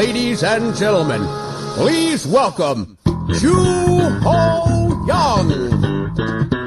ladies and gentlemen, please welcome Chu Ho Young.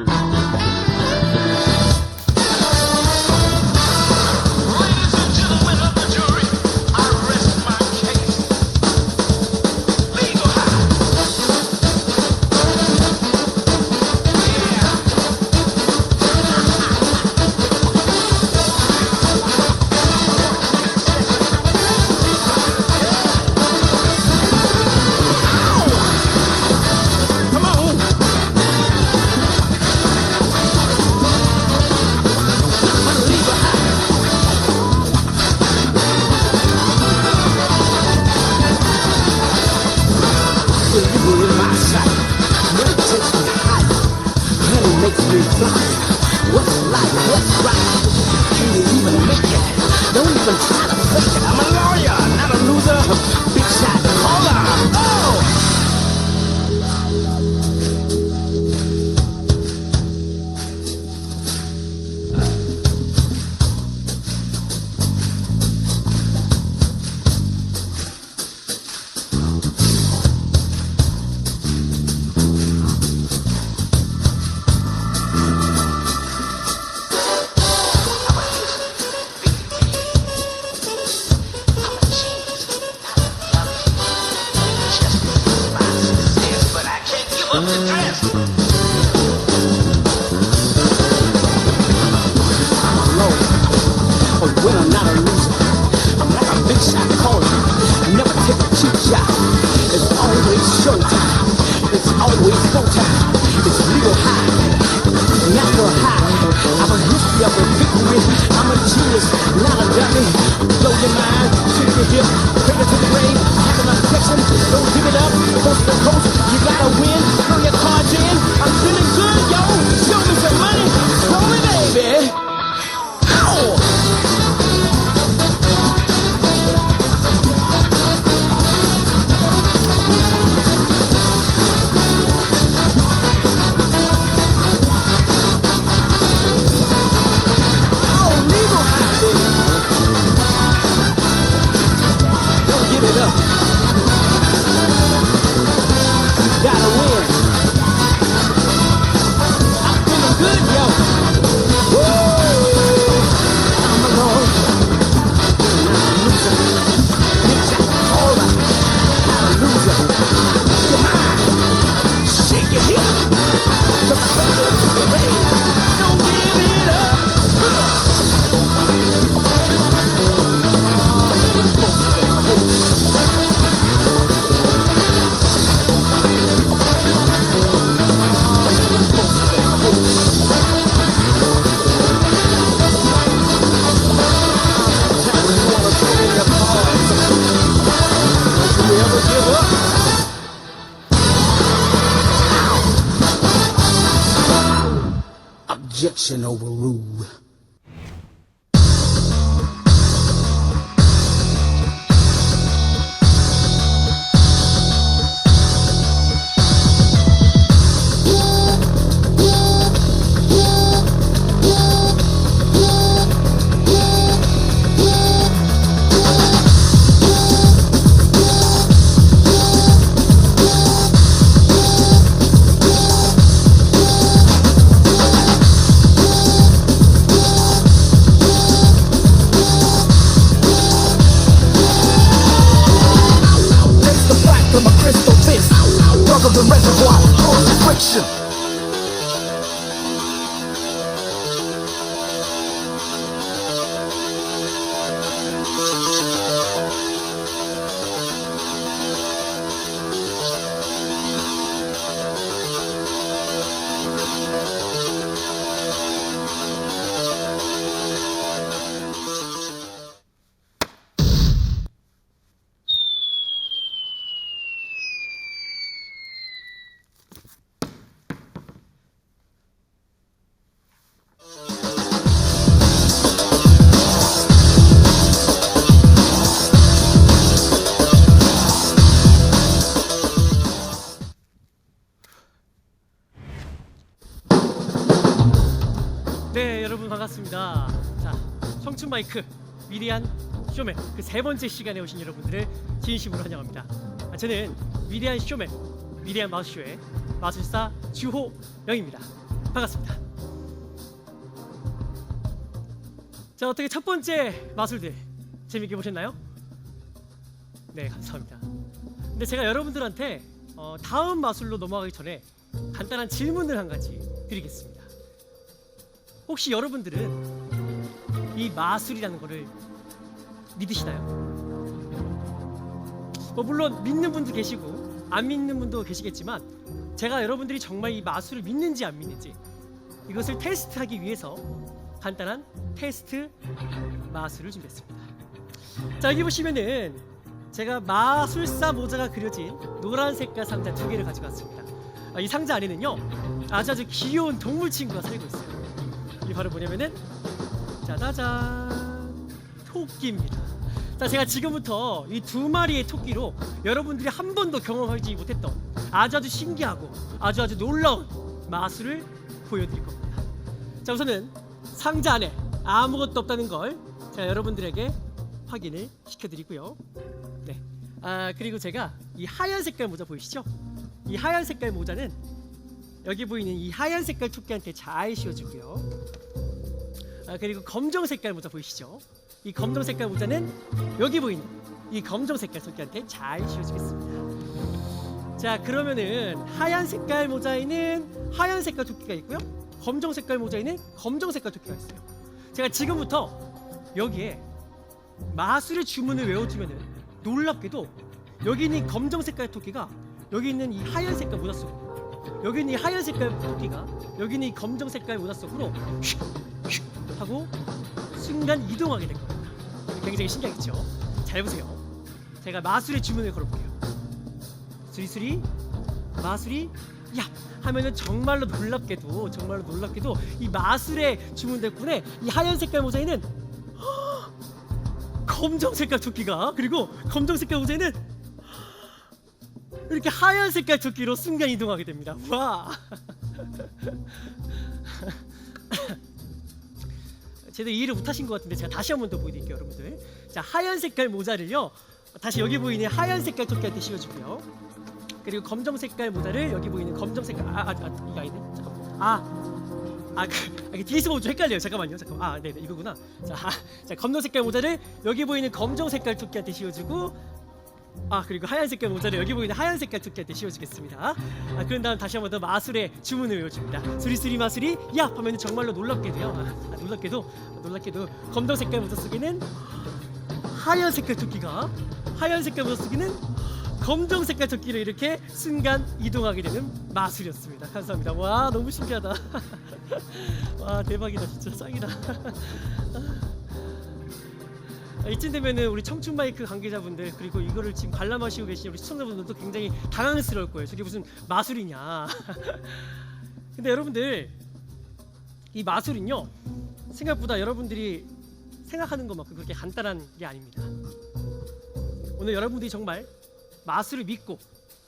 when I'm not alone. Objection overruled. 마이크 위대한 쇼맨 그 세 번째 시간에 오신 여러분들을 진심으로 환영합니다. 아, 저는 위대한 쇼맨 위대한 마술쇼의 마술사 주호영입니다. 반갑습니다. 자 어떻게 첫 번째 마술들 재밌게 보셨나요? 네 감사합니다. 근데 제가 여러분들한테 어, 다음 마술로 넘어가기 전에 간단한 질문을 한 가지 드리겠습니다. 혹시 여러분들은 이 마술이라는 거를 믿으시나요? 뭐 물론 믿는 분도 계시고 안 믿는 분도 계시겠지만 제가 여러분들이 정말 이 마술을 믿는지 안 믿는지 이것을 테스트하기 위해서 간단한 테스트 마술을 준비했습니다. 자 여기 보시면은 제가 마술사 모자가 그려진 노란 색깔 상자 두 개를 가지고 왔습니다. 아, 이 상자 안에는요 아주 아주 귀여운 동물 친구가 살고 있어요. 이게 바로 뭐냐면은 짜자잔 토끼입니다. 자 제가 지금부터 이 두 마리의 토끼로 여러분들이 한 번도 경험하지 못했던 아주 아주 신기하고 아주 아주 놀라운 마술을 보여드릴 겁니다. 자 우선은 상자 안에 아무것도 없다는 걸 제가 여러분들에게 확인을 시켜드리고요. 네. 아 그리고 제가 이 하얀 색깔 모자 보이시죠? 이 하얀 색깔 모자는 여기 보이는 이 하얀 색깔 토끼한테 잘 씌워주고요. 아 그리고 검정 색깔 모자 보이시죠? 이 검정 색깔 모자는 여기 보이는 이 검정 색깔 토끼한테 잘 씌워주겠습니다. 자 그러면은 하얀 색깔 모자에는 하얀 색깔 토끼가 있고요. 검정 색깔 모자에는 검정 색깔 토끼가 있어요. 제가 지금부터 여기에 마술의 주문을 외워주면은 놀랍게도 여기 있는 이 검정 색깔 토끼가 여기 있는 이 하얀 색깔 모자 속으로 여기 있는 이 하얀 색깔 토끼가 여기 있는 이 검정 색깔 모자 속으로 하고 순간 이동하게 될 겁니다. 굉장히 신기하겠죠? 잘 보세요. 제가 마술의 주문을 걸어볼게요. 수리수리 마술이 야 하면은 정말로 놀랍게도 정말로 놀랍게도 이 마술의 주문 덕분에 이 하얀 색깔 모자에는 검정 색깔 토끼가 그리고 검정 색깔 모자에는 이렇게 하얀 색깔 토끼로 순간 이동하게 됩니다. 와. 제대로 이해를 못하신 것 같은데 제가 다시 한 번 더 보여드릴게요, 여러분들. 자, 하얀 색깔 모자를요. 다시 여기 보이는 하얀 색깔 토끼한테 씌워주고요. 그리고 검정 색깔 모자를 여기 보이는 검정 색깔 아, 아, 아 아니네. 잠깐만. 아, 아, 그, 아, 이게 뒤에서 보면 좀 헷갈려요. 잠깐만요. 잠깐. 아, 네, 네, 이거구나. 자, 아, 자, 검정 색깔 모자를 여기 보이는 검정 색깔 토끼한테 씌워주고. 아 그리고 하얀 색깔 모자를 여기 보이는 하얀 색깔 토끼한테 씌워주겠습니다. 아 그런 다음 다시 한 번 더 마술의 주문을 외워줍니다. 수리수리 마술이 야 하면 정말로 놀랍게도요. 아, 놀랍게도 놀랍게도 검정 색깔 모자 속에는 하얀 색깔 토끼가 하얀 색깔 모자 속에는 검정 색깔 토끼를 이렇게 순간 이동하게 되는 마술이었습니다. 감사합니다. 와 너무 신기하다. 와 대박이다 진짜 짱이다. 아, 이쯤 되면은 우리 청춘 마이크 관계자분들 그리고 이거를 지금 관람하시고 계신 우리 시청자분들도 굉장히 당황스러울 거예요. 저게 무슨 마술이냐. 근데 여러분들 이 마술은요 생각보다 여러분들이 생각하는 것만큼 그렇게 간단한 게 아닙니다. 오늘 여러분들이 정말 마술을 믿고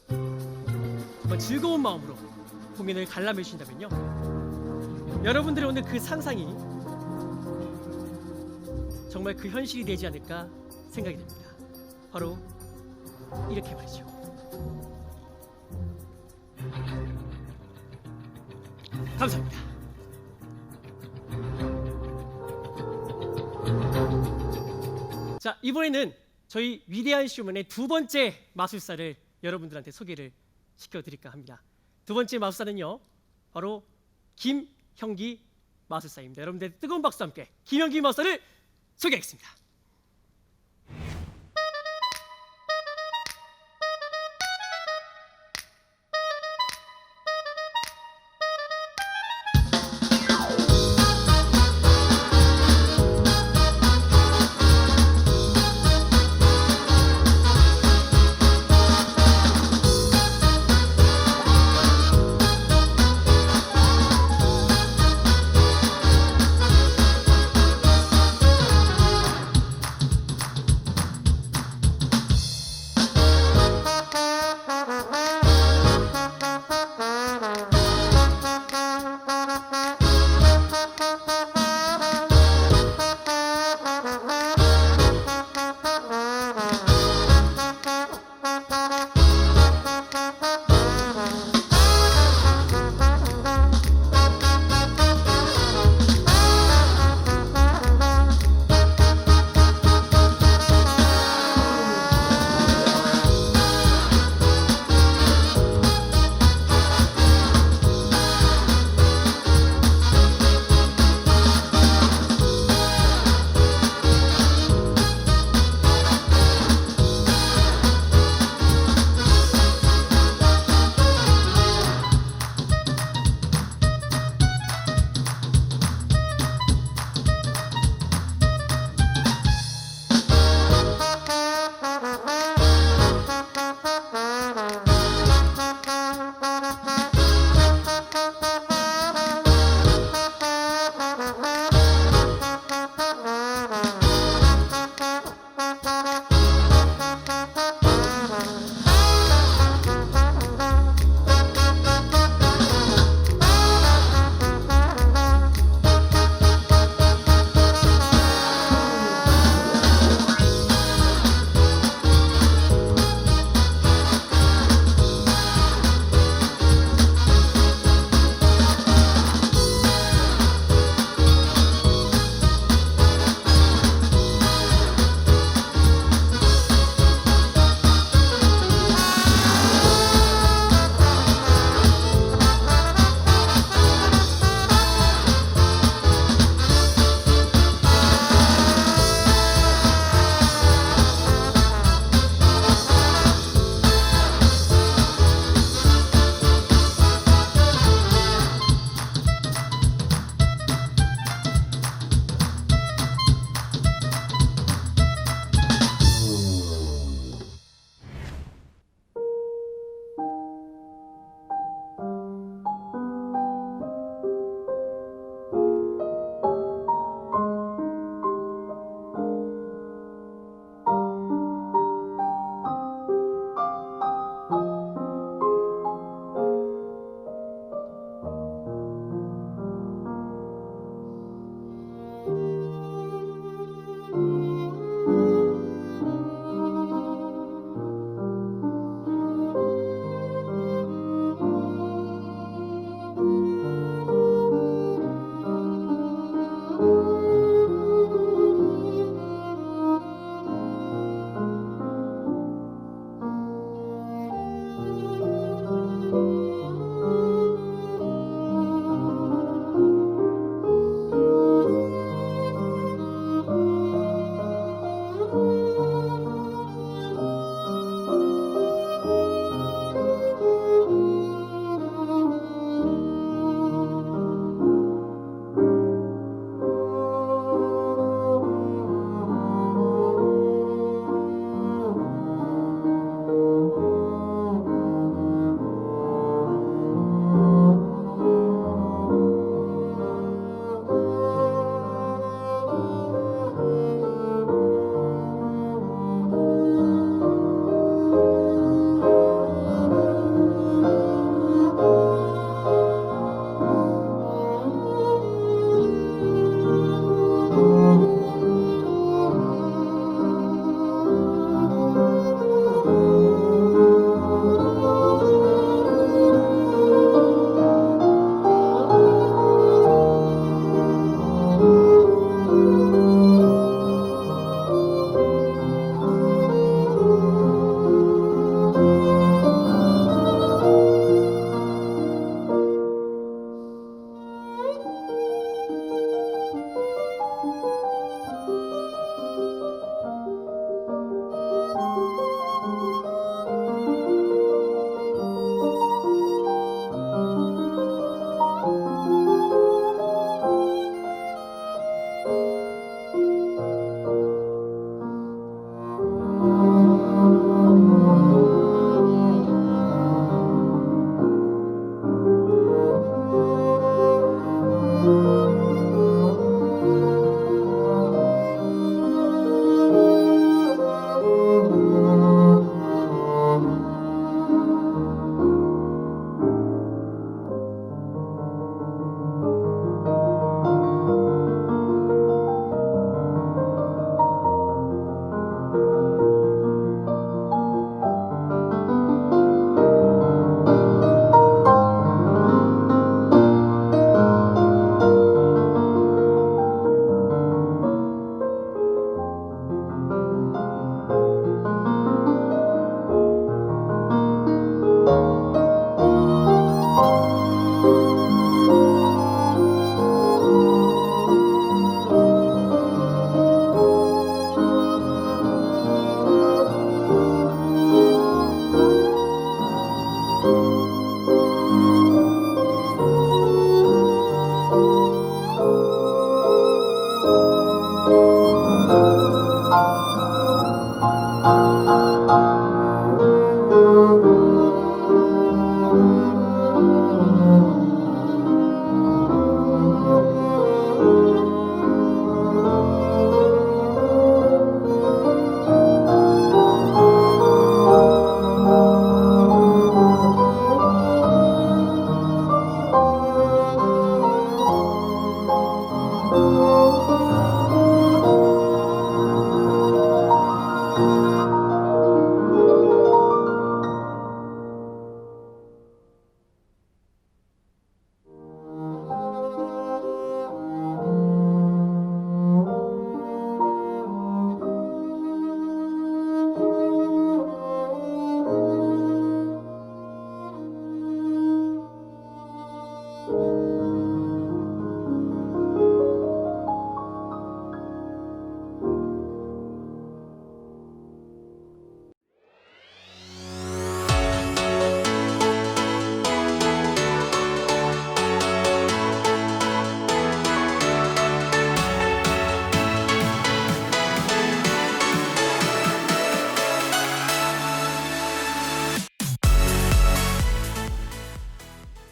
정말 즐거운 마음으로 고민을 관람해 주신다면요 여러분들의 오늘 그 상상이 정말 그 현실이 되지 않을까 생각이 됩니다. 바로 이렇게 말이죠. 감사합니다. 자 이번에는 저희 위대한 쇼맨의 두 번째 마술사를 여러분들한테 소개를 시켜드릴까 합니다. 두 번째 마술사는요 바로 김형기 마술사입니다. 여러분들 뜨거운 박수와 함께 김형기 마술사를 소개하겠습니다.